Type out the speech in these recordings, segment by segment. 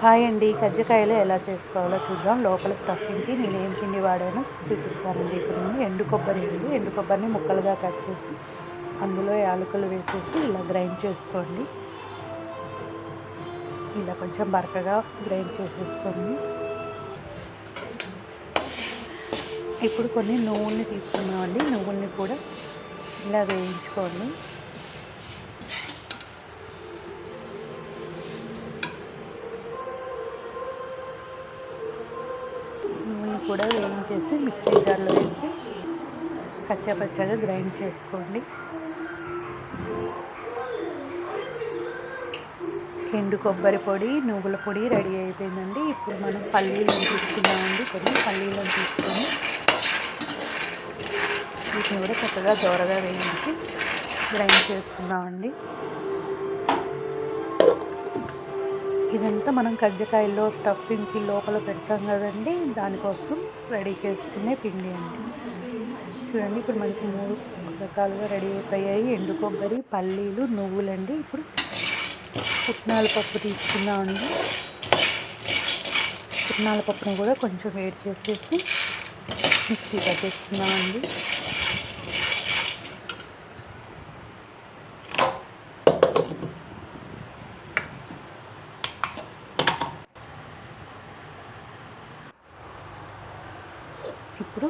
Hi అండి. కజ్జికాయలు ఎలా చేసుకోవాలో చూద్దాం. లోపల స్టఫింగ్కి నేను ఏం పిండి వాడానో చూపిస్తానండి. ఇప్పుడు నేను ఎండు కొబ్బరి అండి. ఎండు కొబ్బరిని ముక్కలుగా కట్ చేసి అందులో యాలకులు వేసేసి ఇలా గ్రైండ్ చేసుకోండి. ఇలా కొంచెం బరకగా గ్రైండ్ చేసేసుకోండి. ఇప్పుడు కొన్ని నువ్వుల్ని తీసుకున్నామండి నువ్వుల్ని కూడా ఇలా వేయించుకోండి నువ్వుల్ని కూడా వేయించేసి మిక్సీ జార్లో వేసి కచ్చాపచ్చగా గ్రైండ్ చేసుకోండి. ఎండు కొబ్బరి పొడి నువ్వుల పొడి రెడీ అయిపోయిందండి. ఇప్పుడు మనం పల్లీలను తీసుకున్నామండి కొన్ని పల్లీలను తీసుకొని వీటిని కూడా చక్కగా దోరగా వేయించి గ్రైండ్ చేసుకున్నామండి ఇదంతా మనం కజ్జకాయల్లో స్టఫింగ్కి లోపల పెడతాం కదండి. దానికోసం రెడీ చేసుకునే పిండి అండి. చూడండి ఇప్పుడు మనకి మూడు రకాలుగా రెడీ అయిపోయాయి. ఎండు కొబ్బరి పల్లీలు నువ్వులండి. ఇప్పుడు పుట్నాల పప్పు తీసుకుందామండి. పుట్నాల పప్పును కూడా కొంచెం వేడి చేసేసి మిక్సీ పట్టేసుకుందామండి. ఇప్పుడు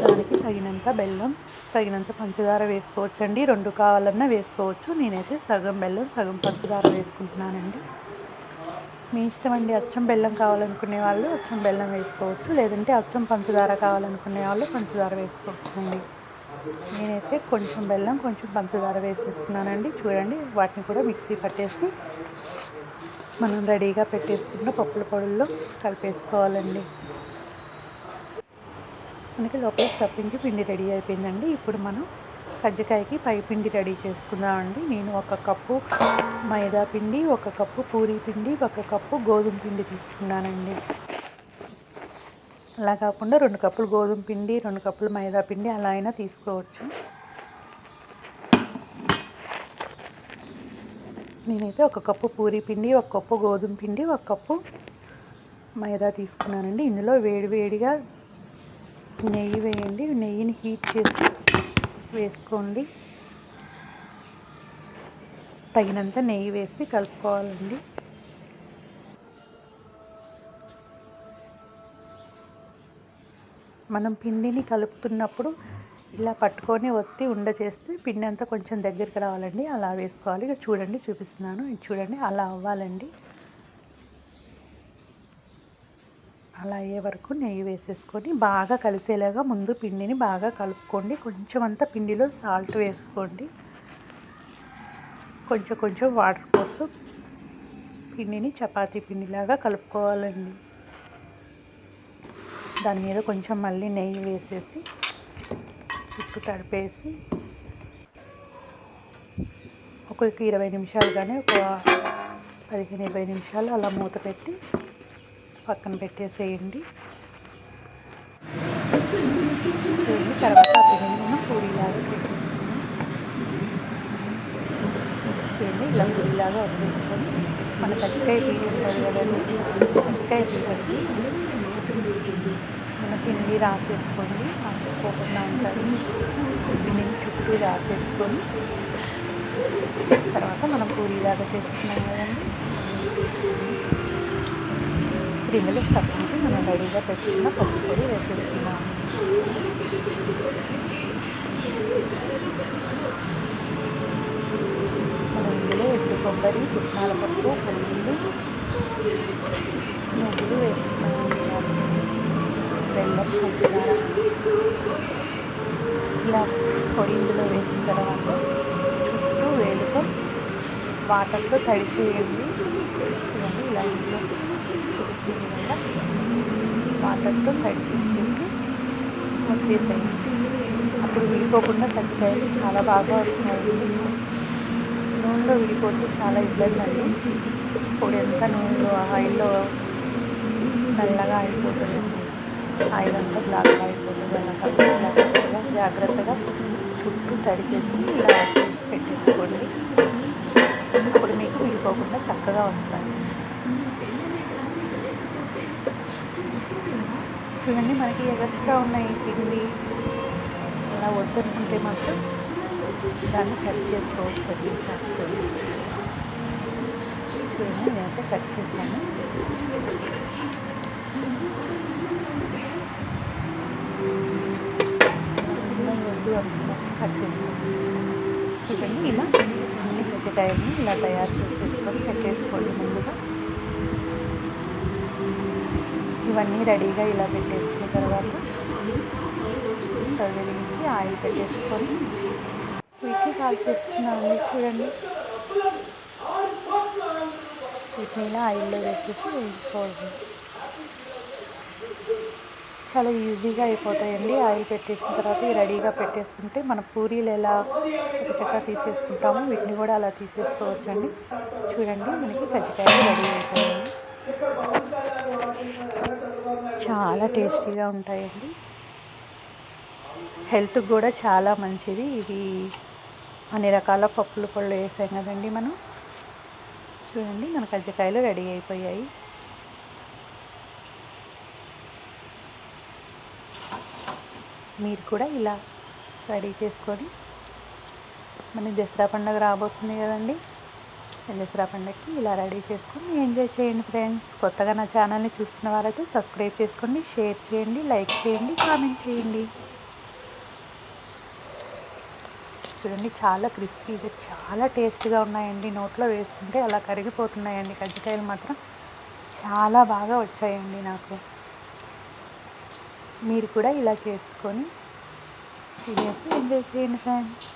దానికి తగినంత బెల్లం తగినంత పంచదార వేసుకోవచ్చండి. రెండు కావాలన్నా వేసుకోవచ్చు. నేనైతే సగం బెల్లం సగం పంచదార వేసుకుంటున్నానండి. మీ ఇష్టం అండి అచ్చం బెల్లం కావాలనుకునే వాళ్ళు అచ్చం బెల్లం వేసుకోవచ్చు. లేదంటే అచ్చం పంచదార కావాలనుకునే వాళ్ళు పంచదార వేసుకోవచ్చు అండి నేనైతే కొంచెం బెల్లం కొంచెం పంచదార వేసేసుకున్నానండి. చూడండి వాటిని కూడా మిక్సీ పట్టేసి మనం రెడీగా పెట్టేసుకున్న పప్పుల పొడుల్లో కలిపేసుకోవాలండి. మనకి లోపల స్టఫింగ్కి పిండి రెడీ అయిపోయిందండి. ఇప్పుడు మనం కజ్జికాయకి పై పిండి రెడీ చేసుకుందామండి నేను ఒక కప్పు మైదా పిండి ఒక కప్పు పూరీ పిండి ఒక కప్పు గోధుమ పిండి తీసుకున్నానండి. అలా కాకుండా రెండు కప్పులు గోధుమ పిండి రెండు కప్పులు మైదా పిండి అలా అయినా తీసుకోవచ్చు. నేనైతే ఒక కప్పు పూరీ పిండి ఒక కప్పు గోధుమ పిండి ఒక కప్పు మైదా తీసుకున్నానండి. ఇందులో వేడివేడిగా నెయ్యి వేయండి. నెయ్యిని హీట్ చేసి వేసుకోండి. తగినంత నెయ్యి వేసి కలుపుకోవాలండి. మనం పిండిని కలుపుతున్నప్పుడు ఇలా పట్టుకొని ఒత్తి ఉండ చేస్తే పిండి అంతా కొంచెం దగ్గరికి రావాలండి. అలా వేసుకోవాలి. ఇక చూడండి చూపిస్తున్నాను. చూడండి అలా అవ్వాలండి. అలా అయ్యే వరకు నెయ్యి వేసేసుకొని బాగా కలిసేలాగా ముందు పిండిని బాగా కలుపుకోండి. కొంచెం అంతా పిండిలో సాల్ట్ వేసుకోండి. కొంచెం కొంచెం వాటర్ పోస్తూ పిండిని చపాతీ పిండిలాగా కలుపుకోవాలండి. దాని మీద కొంచెం మళ్ళీ నెయ్యి వేసేసి చుట్టూ తడిపేసి ఒక ఇరవై నిమిషాలు కానీ ఒక పదిహేను ఇరవై నిమిషాలు అలా మూత పెట్టి పక్కన పెట్టేసేయండి. తర్వాత పిండిని మనం పూరీలాగా చేసేసుకున్నాం చూడండి ఇలా పూరీలాగా వచ్చేసుకొని మన పచ్చికాయ పీట ఉంటుంది కదండి పచ్చికాయ పీటకి మన పిండి రాసేసుకోండి అనుకోకుండా ఉంటుంది పిండిని చుట్టూ రాసేసుకొని తర్వాత మనం పూరీలాగా చేసుకున్నాం కదండి. ఇప్పుడు ఇందులో స్టఫింగ్కి మనం రెడీగా పెట్టుకున్న పప్పు పొడి వేసేస్తున్నాము మనం ఇందులో ఎండు కొబ్బరి పుట్నాల పప్పు పల్లీలు నువ్వులు వేసుకున్నాము బెల్లం పంచదార ఇలా పొడి ఇందులో వేసిన తర్వాత చుట్టూ వేలుతో వాటర్తో తడి చేయండి. చూడండి వాటర్తో కట్ చేసేసి వచ్చేసేయండి అప్పుడు విడిపోకుండా కజ్జికాయలు చాలా బాగా వస్తున్నాయి నూనెలో విడిపోతే చాలా ఇబ్బంది అండి ఇప్పుడు ఎంత నూనెలో ఆయిల్లో నల్లగా అయిపోతుంది. ఆయిల్ అంతా బ్లాక్గా అయిపోతుంది. అలా కాకుండా జాగ్రత్తగా చుట్టూ తడి చేసి ఇలా పెట్టేసుకోండి. అప్పుడు మీకు విడిపోకుండా చక్కగా వస్తాయి. చూడండి మనకి ఎగస్ట్రా ఉన్నాయి పిండి. అలా వద్దనుకుంటే మాత్రం దాన్ని కట్ చేసుకోవచ్చు అండి చాకుతో. చూడండి నేనైతే కట్ చేశాను. వద్దు అనుకున్నప్పుడు కట్ చేసుకోవచ్చు. చూడండి ఇలా అన్ని కజ్జికాయలని ఇలా తయారు చేసేసుకొని పెట్టేసుకోండి ముందుగా. ఇవన్నీ రెడీగా ఇలా పెట్టేసుకున్న తర్వాత స్టవ్ వెలిగించి ఆయిల్ పెట్టేసుకొని వీటిని కాల్ చేసుకున్నామండి చూడండి. వీటిని ఇలా ఆయిల్లో వేసేసి వేయించుకోవాలి చాలా ఈజీగా అయిపోతాయండి. ఆయిల్ పెట్టేసిన తర్వాత రెడీగా పెట్టేసుకుంటే మన పూరీలు ఎలా చక్కచక్క తీసేసుకుంటామో వీటిని కూడా అలా తీసేసుకోవచ్చండి. చూడండి మనకి కజ్జికాయలు రెడీ అయిపోయాయి. చాలా టేస్టీగా ఉంటాయండి. హెల్త్కి కూడా చాలా మంచిది. ఇది అన్ని రకాల పప్పులు పళ్ళు వేసాం కదండి మనం. చూడండి మన కజ్జికాయలు రెడీ అయిపోయాయి. మీరు కూడా ఇలా రెడీ చేసుకొని మన దసరా పండుగ రాబోతుంది కదండి. దసరా పండుగకి ఇలా రెడీ చేసుకొని ఎంజాయ్ చేయండి ఫ్రెండ్స్. కొత్తగా నా ఛానల్ని చూస్తున్న వారైతే సబ్స్క్రైబ్ చేసుకోండి షేర్ చేయండి లైక్ చేయండి కామెంట్ చేయండి. చూడండి చాలా క్రిస్పీగా చాలా టేస్ట్గా ఉన్నాయండి. నోట్లో వేస్తుంటే అలా కరిగిపోతున్నాయండి. కజ్జికాయలు మాత్రం చాలా బాగా వచ్చాయండి నాకు. మీరు కూడా ఇలా చేసుకొని తినేసి ఎంజాయ్ చేయండి ఫ్రెండ్స్.